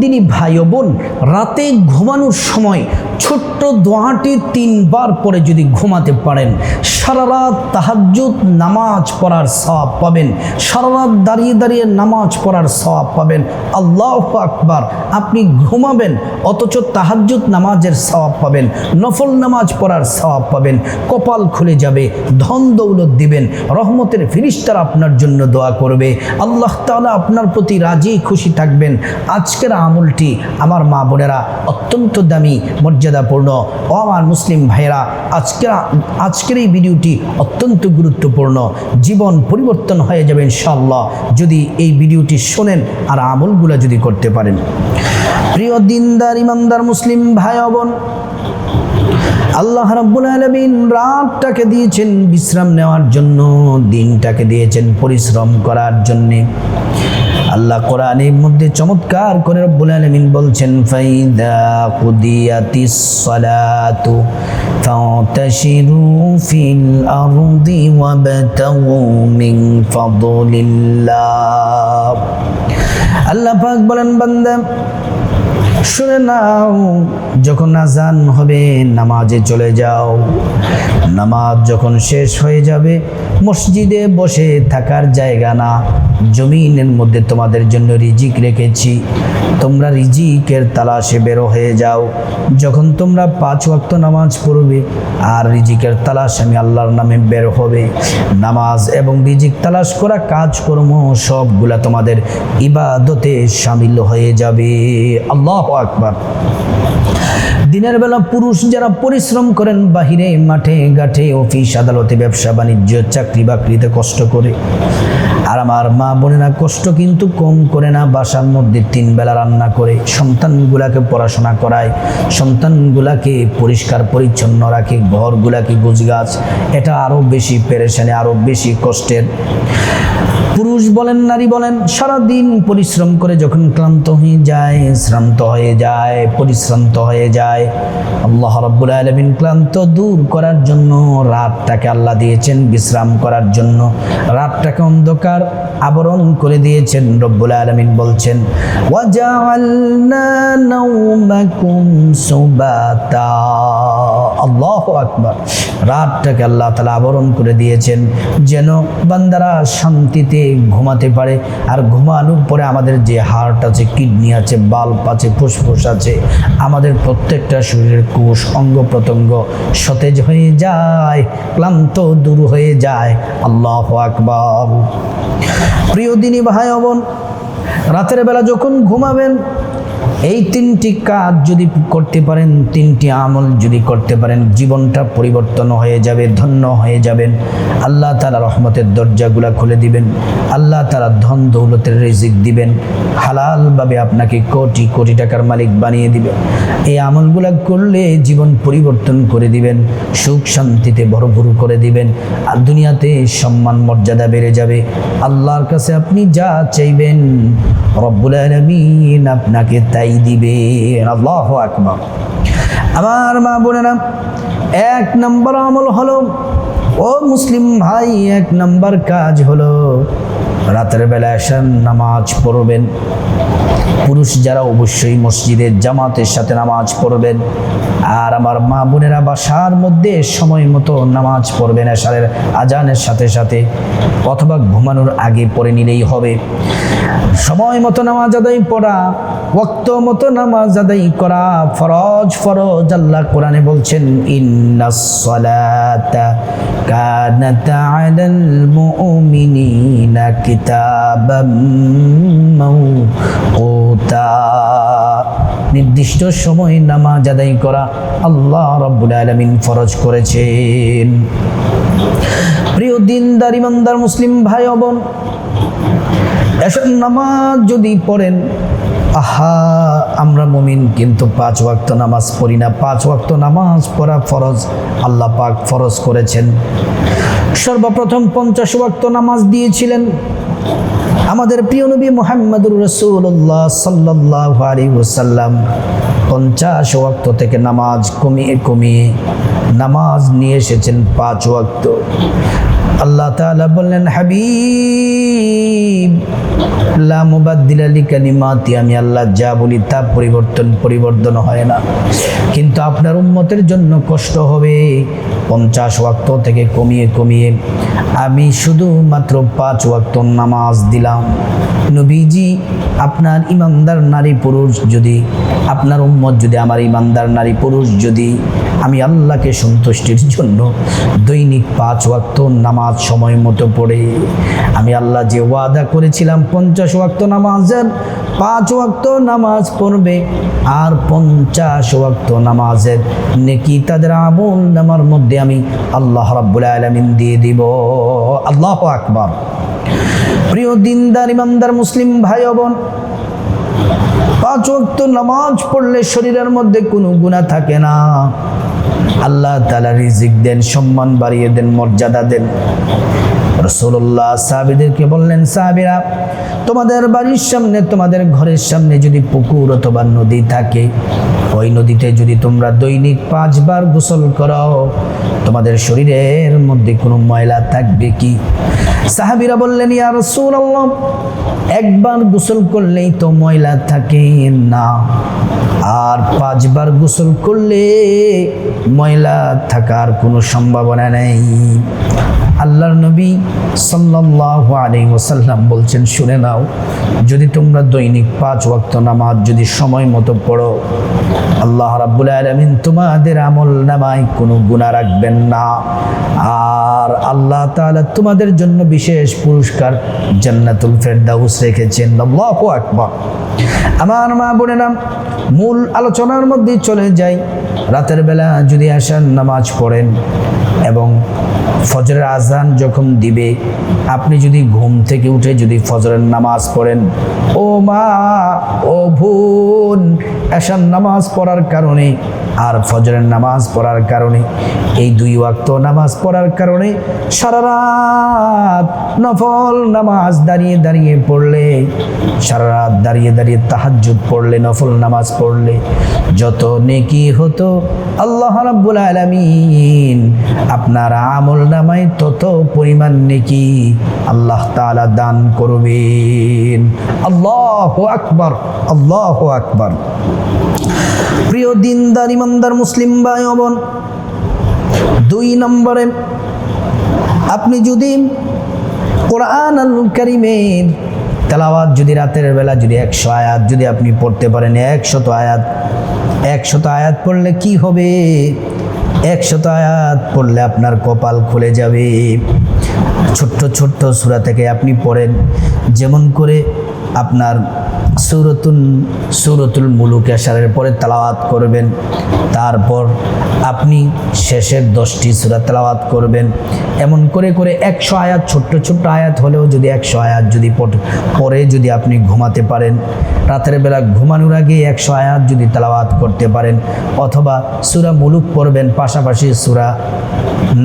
দিনী ভাই ও বোন রাতে ঘুমানোর সময় ছোট্ট দোয়াটি তিনবার পরে যদি ঘুমাতে পারেন সারা রাত তাহাজ্জুদ নামাজ পড়ার সওয়াব পাবেন সারা রাত দাঁড়িয়ে দাঁড়িয়ে নামাজ পড়ার সওয়াব পাবেন। আল্লাহ আকবার, আপনি ঘুমাবেন, অথচ তাহাজ্জুদ নামাজের সওয়াব পাবেন, নফল নামাজ পড়ার সওয়াব পাবেন, কপাল খুলে যাবে, ধন দৌলত দিবেন, রহমতের ফিরিস্তার আপনার জন্য দোয়া করবে। আল্লাহ তাআলা আপনার প্রতি রাজি খুশি থাকবেন। আজকের আমলটি আমার মা বোনেরা অত্যন্ত দামি মর্যাদাপূর্ণ আমার মুসলিম ভাইয়েরা আজকের আজকের এই ভিডিওটি অত্যন্ত গুরুত্বপূর্ণ। জীবন পরিবর্তন হয়ে যাবে ইনশাল্লাহ যদি এই ভিডিওটি শোনেন আর আমলগুলো যদি করতে পারেন। প্রিয় দিনদার, ইমানদার মুসলিম ভাই বোন, আল্লাহ রাব্বুল আলামিন রাতটাকে দিয়েছেন বিশ্রাম নেওয়ার জন্য, দিনটাকে দিয়েছেন পরিশ্রম করার জন্যে। আল্লাহ কোরআনের মধ্যে চমৎকার করে রব্বুল আলমিন বলছেন, ফাইদা কুদিয়াতিস সালাতু ফাতাশিরু ফিল আরদি ওয়াবতাগু মিন ফাদলিল্লাহ। আল্লাহ পাক বলেন, বান্দা শুনে নাও, যখন আজান হবে, নামাজে চলে যাও। নামাজ যখন শেষ হয়ে যাবে, মসজিদে বসে থাকার জায়গা না। জমিনের মধ্যে তোমাদের জন্য রিজিক রেখেছি। তোমরা রিজিকের তালাশে বেরো হয়ে যাও। যখন তোমরা পাঁচ ওয়াক্ত নামাজ পড়বে, আর রিজিকের তালাশ আমি আল্লাহর নামে বের হবে। নামাজ এবং রিজিক তালাশ করা কাজকর্ম সবগুলা তোমাদের ইবাদতে সামিল হয়ে যাবে। আল্লাহ আকবার। দিনের বেলা পুরুষ যারা পরিশ্রম করেন, বাহিরে, মাঠে, ঘাটে, অফিস, আদালতে, ব্যবসা, বাণিজ্য, চাকরি বাকরিতে কষ্ট করে। আর আমার মা বোনেরা কষ্ট কিন্তু কম করে না, বাসার মধ্যে তিন বেলা রান্না করে, সন্তানগুলাকে পড়াশোনা করায়, সন্তানগুলাকে পরিষ্কার, পরিচ্ছন্ন রাখে, ঘরগুলাকে গুজগাছ এটা আরও বেশি পেরেশানি আরও বেশি কষ্টের। পুরুষ বলেন, নারী বলেন, সারাদিন পরিশ্রম করে যখন ক্লান্ত হয়ে যায়, শ্রান্ত হয়ে যায়, পরিশ্রান্ত হয়ে যায়। আল্লাহ রব্বুল আলমিন ক্লান্ত দূর করার জন্য রাতটাকে আল্লাহ দিয়েছেন বিশ্রাম করার জন্য। রাতটাকে অন্ধকার আবরণ করে দিয়েছেন রব্বুল আলমিন বলছেন ওয়াজা ওয়াজআলনা নাওমাকুম সুবাতা। আল্লাহু আকবার। রাতটাকে আল্লাহ তালা আবরণ করে দিয়েছেন যেন বান্দারা শান্তিতে ঘুমাতে পারে আর ঘুমানোর পরে আমাদের যে হার্ট আছে, কিডনি আছে, বাল্ব আছে, ফুসফুস আছে, আমাদের প্রত্যেকটা শরীরের কোষ, অঙ্গ প্রত্যঙ্গ সতেজ হয়ে যায়, ক্লান্ত দূর হয়ে যায়। আল্লাহ আকবার। প্রিয় দিনী ভাই বোন, রাতের বেলা যখন ঘুমাবেন এই তিনটি কাজ যদি করতে পারেন, তিনটি আমল যদি করতে পারেন, জীবনটা পরিবর্তন হয়ে যাবে, ধন্য হয়ে যাবেন। আল্লাহ তালা রহমতের দরজাগুলা খুলে দিবেন। আল্লাহ তালা ধন দৌলতের রিজিক দিবেন। হালালভাবে আপনাকে কোটি কোটি টাকার মালিক বানিয়ে দিবেন। এই আমলগুলা করলে জীবন পরিবর্তন করে দিবেন, সুখ শান্তিতে ভরপুর করে দিবেন, আর দুনিয়াতে সম্মান মর্যাদা বেড়ে যাবে। আল্লাহর কাছে আপনি যা চাইবেন, রব্বুল আলমিন আপনাকে তাই দিবে। আল্লাহ আকবর। আমার মা বোনেরা, এক নম্বর আমল হলো, ও মুসলিম ভাই, এক নম্বর কাজ হলো, রাতের বেলা এসেন নামাজ পড়বেন। পুরুষ যারা অবশ্যই মসজিদের জামাতের সাথে নামাজ পড়বেন। আর আমার মা বোনেরা বাসার মধ্যে সময় মতো নামাজ পড়বেন এসারের আজানের সাথে সাথে, অথবা ঘুমানোর আগে পড়ে নিলেই হবে। সময় মতো নামাজ আদায় পড়া ওক্ত মতো নামাজ আদায় করা ফরজ ফরজ আল্লাহ কোরআনে বলছেন ইন্নাস সালাতা কানাত আলাল মুমিনিনা কিতাবাম মাওকুতা নির্দিষ্ট সময় নামাজ আদায় করা আল্লাহ রাব্বুল আলামিন ফরজ করেছেন। প্রিয় দিনদার, ইমানদার, মুসলিম ভাই বোন, এসব নামাজ যদি পড়েন, আহা, আমরা মুমিন কিন্তু পাঁচ ওয়াক্ত নামাজ পড়ি না। পাঁচ ওয়াক্ত নামাজ পড়া ফরজ, আল্লাহ পাক ফরজ করেছেন। সর্বপ্রথম পঞ্চাশ ওয়াক্ত নামাজ দিয়েছিলেন। আমাদের প্রিয় নবী মোহাম্মদুর রসুল্লাহ সাল্লাহ আলী ওসাল্লাম পঞ্চাশ ওয়াক্ত থেকে নামাজ কমিয়ে কমিয়ে নামাজ নিয়ে এসেছেন পাঁচ ওয়াক্ত। আল্লাহ তালা বললেন, হাবিব! আমি আল্লাহ যা বলি তা পরিবর্তন পরিবর্তন হয় না। কিন্তু আপনার উম্মতের জন্য কষ্ট হবে পঞ্চাশ ওয়াক্ত থেকে কমিয়ে কমিয়ে। আমি শুধু মাত্র পাঁচ ওয়াক্ত নামাজ দিলাম। নবীজি, আপনার ইমানদার নারী পুরুষ যদি, আপনার উম্মত যদি, আমার ইমানদার নারী পুরুষ যদি, আমি আল্লাহকে সন্তুষ্টির জন্য দৈনিক পাঁচ ওয়াক্ত নামাজ সময় মতো পড়ে। আমি আল্লাহ যে ওয়াদা করেছিলাম। পঞ্চাশ ওয়াক্ত নামাজের পাঁচ ওয়াক্ত নামাজ পড়বে আর পঞ্চাশ ওয়াক্ত নামাজের নেকি তাদের আমল নামার মধ্যে আমি আল্লাহ রাব্বুল আলামিন দিয়ে দিব। আল্লাহ আকবার। প্রিয় দিনদার, ইমানদার, মুসলিম ভাই বোন, পাঁচ ওয়াক্ত নামাজ পড়লে শরীরের মধ্যে কোনো গুণা থাকে না। আল্লাহ তালা রিজিক দেন, সম্মান বাড়িয়ে দেন, মর্যাদা দেন। রসুল্লাহ সাহাবিদেরকে বললেন, সাহাবিরা, তোমাদের বাড়ির সামনে, তোমাদের ঘরের সামনে যদি পুকুর অথবা নদী থাকে, ওই নদীতে যদি তোমরা দৈনিক পাঁচবার গোসল করো, তোমাদের শরীরের মধ্যে কোনো ময়লা থাকবে কি? সাহাবিরা বললেন, ইয়া রাসূলুল্লাহ, একবার গোসল করলেই তো ময়লা থাকে না। আর পাঁচবার গোসল করলে ময়লা থাকার কোনো সম্ভাবনা নেই। আল্লাহর নবী সাল্লাল্লাহু আলাইহি ওয়াসাল্লাম বলছেন, শুনে নাও, যদি তোমরা দৈনিক পাঁচ ওয়াক্ত নামাজ যদি সময় মতো পড়ো, আল্লাহ রাব্বুল আলামিন তোমাদের আমল নামায় কোনো গুনাহ রাখবেন না। আর আল্লাহ তাআলা তোমাদের জন্য বিশেষ পুরস্কার জান্নাতুল ফেরদাউস রেখেছেন। আল্লাহু আকবার। আমার মা বোনেরা, মূল আলোচনার মধ্যেই চলে যাই। রাতের বেলা যদি আসার নামাজ পড়েন এবং ফজরের আজান যখন দিবে, আপনি যদি ঘুম থেকে উঠে যদি ফজরের নামাজ পড়েন, ও মা, ও ভুন আসান নামাজ পড়ার কারণে আর ফজরের নামাজ পড়ার কারণে, এই দুই ওয়াক্ত নামাজ পড়ার কারণে সারা রাত নফল নামাজ দাঁড়িয়ে দাঁড়িয়ে পড়লে, সারা রাত দাঁড়িয়ে দাঁড়িয়ে তাহাজ্জুদ পড়লে, নফল নামাজ পড়লে যত নেকি হতো, আল্লাহ রাব্বুল আলামিন আপনার আমল নামায় তত পরিমাণ নেকি আল্লাহ তাআলা দান করবেন। আল্লাহু আকবার আল্লাহু আকবার। প্রিয় দিনদার ইমানদার মুসলিম ভাই ও বোন, দুই নম্বরে আপনি যদি কোরআন আল করিমের তেলাওয়াত যদি রাতের বেলা যদি একশো আয়াত যদি আপনি পড়তে পারেন, একশত আয়াত একশত আয়াত পড়লে কি হবে? একশত আয়াত পড়লে আপনার কপাল খুলে যাবে। ছোট্ট ছোট্ট সূরা থেকে আপনি পড়েন, যেমন করে আপনার সুরতুল সুরতুল মুলুক আসারের পরে তালাওয়াত করবেন। তারপর আপনি শেষের দশটি সুরা তালাওয়াত করবেন। এমন করে করে একশো আয়াত, ছোট্ট ছোট্ট আয়াত হলেও যদি একশো আয়াত যদি পরে যদি আপনি ঘুমাতে পারেন। রাতের বেলা ঘুমানোর আগে একশো আয়াত যদি তালাওয়াত করতে পারেন। অথবা সুরা মুলুক পড়বেন, পাশাপাশি সুরা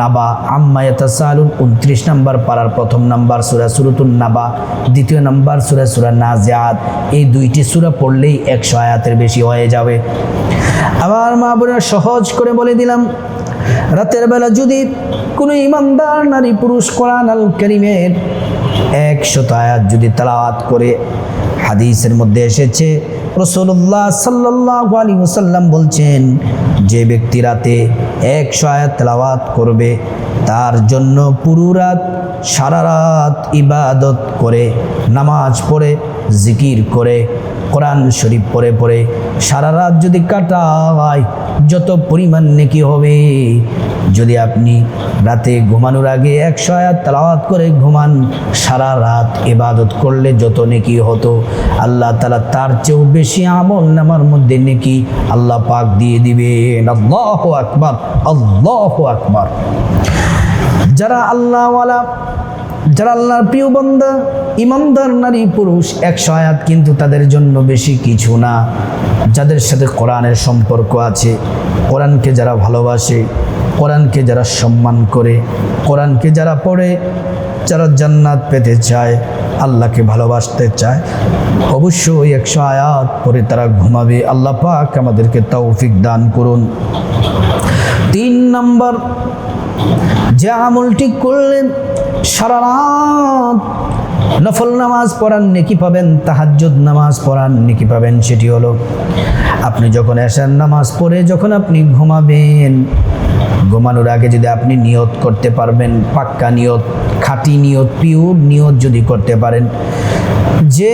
নাবা আম্মায়াতা সালুন উনত্রিশ নাম্বার পাড়ার প্রথম নাম্বার সুরা সুরতুন নাবা, দ্বিতীয় নাম্বার সুরা সুরা নাজিয়াত এই দুইটি সুরা পড়লেই একশো আয়াতের বেশি হয়ে যাবে। আবার মা বোনেরা সহজ করে বলে দিলাম, রাতের বেলা যদি কোনো ইমানদার নারী পুরুষ কোরআন আল করিমের একশো আয়াত যদি তালাওয়াত করে, হাদিসের মধ্যে এসেছে রসুল্লাহ সাল্লাহ আলী ওসাল্লাম বলছেন যে ব্যক্তি রাতে একশো আয়াত তেলাওয়াত করবে, তার জন্য পুরো রাত সারা রাত ইবাদত করে, নামাজ পড়ে, জিকির করে, কোরআন শরীফ পড়ে পড়ে, সারা রাত যদি কাটায়, যত পরিমাণ নেকি হবে যদি আপনি রাতে ঘুমানোর আগে একশো আয়াত তালাওয়াত করে ঘুমান, সারা রাত ইবাদত করলে যত নেকি হতো, আল্লাহ তালা তার চেয়েও বেশি আমল নামার মধ্যে নেকি আল্লাহ পাক দিয়ে দিবেন। আল্লাহ আকবার আল্লাহ আকবার। যারা আল্লাহওয়ালা, যারা আল্লাহর প্রিয় বন্দা ইমানদার নারী পুরুষ একশো আয়াত কিন্তু তাদের জন্য বেশি কিছু না। যাদের সাথে কোরআনের সম্পর্ক আছে, কোরআনকে যারা ভালোবাসে, কোরআনকে যারা সম্মান করে, কোরআনকে যারা পড়ে, যারা জান্নাত পেতে চায়, আল্লাহকে ভালোবাসতে চায়, অবশ্যই একশো আয়াত পরে তারা ঘুমাবে। আল্লাহ পাক আমাদেরকে তৌফিক দান করুন। তিন নম্বর, যে আমলটি করলেন সারা রাত নফল নামাজ পড়ান নেকি পাবেন, তাহাজ্জুদ নামাজ পড়ান নেকি পাবেন, সেটি হলো আপনি যখন এশার নামাজ পড়ে যখন আপনি ঘুমাবেন, ঘুমানোর আগে যদি আপনি নিয়ত করতে পারবেন, পাক্কা নিয়ত, খাঁটি নিয়ত, পিওর নিয়ত যদি করতে পারেন, যে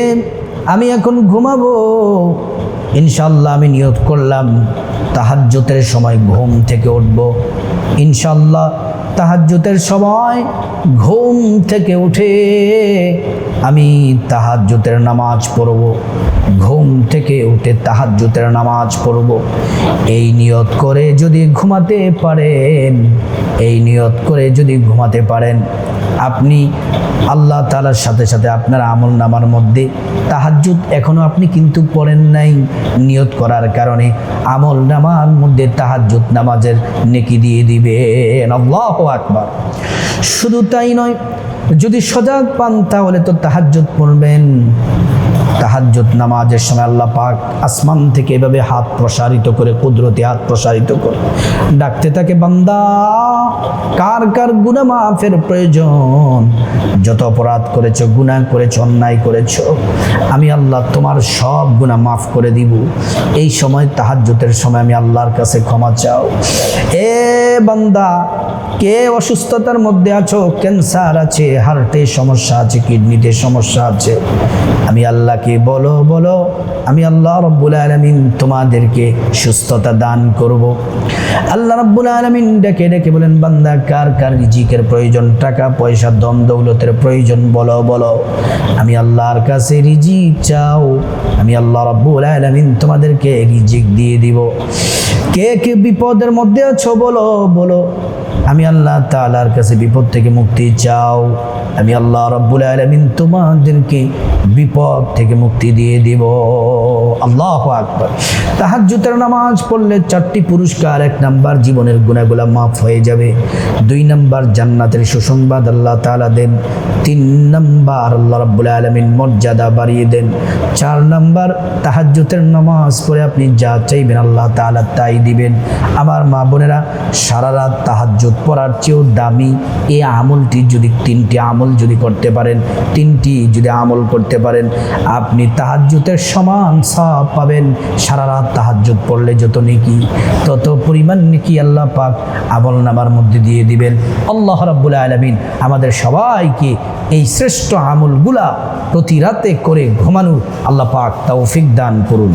আমি এখন ঘুমাবো, ইনশাল্লাহ আমি নিয়ত করলাম তাহাজ্জতের সময় ঘুম থেকে উঠব, ইনশাল্লাহ তাহাজ্জতের সময় ঘুম থেকে উঠে আমি তাহাজ্জতের নামাজ পড়ব। ঘুম থেকে উঠে তাহাজ্জতের নামাজ পড়ব। এই নিয়ত করে যদি ঘুমাতে পারেন, এই নিয়ত করে যদি ঘুমাতে পারেন, আপনি আল্লাহ তালার সাথে সাথে আপনার আমল নামার মধ্যে তাহাজ্জুদ এখনও আপনি কিন্তু পড়েন নাই। নিয়ত করার কারণে আমল নামার মধ্যে তাহাজ্জুদ নামাজের নেকি দিয়ে দিবেন। আল্লাহ আকবার। শুধু তাই নয় যদি সজাগ পান তাহলে তো তাহাজ্জুদ পড়বেন। তাহাজ্জুদ নামাজের সময় আল্লাহ পাক আসমান থেকে এভাবে হাত প্রসারিত করে, কুদরতি হাত প্রসারিত করে। ডাকতে থাকে, বান্দা, কার কার গুণা মাফের প্রয়োজন? যত অপরাধ করেছ, গুনাহ করেছ, অন্যায় করেছ, আমি আল্লাহ তোমার সব গুনাহ মাফ করে দিব। এই সময়, তাহাজ্জুদের সময় আমি আল্লাহর কাছে ক্ষমা চাও। এ বান্দা, কে অসুস্থতার মধ্যে আছো? ক্যান্সার আছে হার্টে সমস্যা আছে, কিডনিতে সমস্যা আছে। আমি আল্লাহকে বলো বলো, আমি আল্লাহ রব্বুল আলমিন তোমাদেরকে সুস্থতা দান করব। আল্লাহ রব্বুল আলমিন ডেকে ডেকে বলেন, বান্দা, কার কার রিজিকের প্রয়োজন, টাকা, পয়সা, দম, দৌলতের প্রয়োজন, বলো বলো। আমি আল্লাহর কাছে রিজিক চাও, আমি আল্লাহ রব্বুল আলমিন তোমাদেরকে রিজিক দিয়ে দিব। কে কে বিপদের মধ্যে আছো, বলো বলো। আমি আল্লাহ তালার কাছে বিপদ থেকে মুক্তি চাও। আমি আল্লাহ রব্বুল আলমিন তোমাদেরকে বিপদ থেকে মুক্তি দিয়ে দিব। আল্লাহ আকবর। তাহাজ্জুতের নামাজ পড়লে চারটি পুরস্কার, এক নাম্বার জীবনের গুণাগুলা মাফ হয়ে যাবে। দুই নাম্বার জান্নাতের সুসংবাদ আল্লাহ তালা দেন। তিন নাম্বার আল্লাহ রব্বুল আলমিন মর্যাদা বাড়িয়ে দেন। চার নাম্বার তাহাজ্জুতের নামাজ পড়ে আপনি যা চাইবেন আল্লাহ তালা তাই দিবেন। আমার মা বোনেরা, সারা রাত তাহাজ্জুদ পড়ার চেয়েও দামি এই আমলটি যদি তিনটি আমল যদি করতে পারেন, তিনটি যদি আমল করতে পারেন আপনি তাহাজ্জুতের সমান সব পাবেন। সারা রাত তাহাজ্জুদ পড়লে যত নেকি, তত পরিমাণ নেকি আল্লাহ পাক আমল নামার মধ্যে দিয়ে দিবেন। আল্লাহ রাব্বুল আলমিন আমাদের সবাইকে এই শ্রেষ্ঠ আমলগুলা প্রতি রাতে করে ঘুমানো আল্লাহ পাক তৌফিক দান করুন।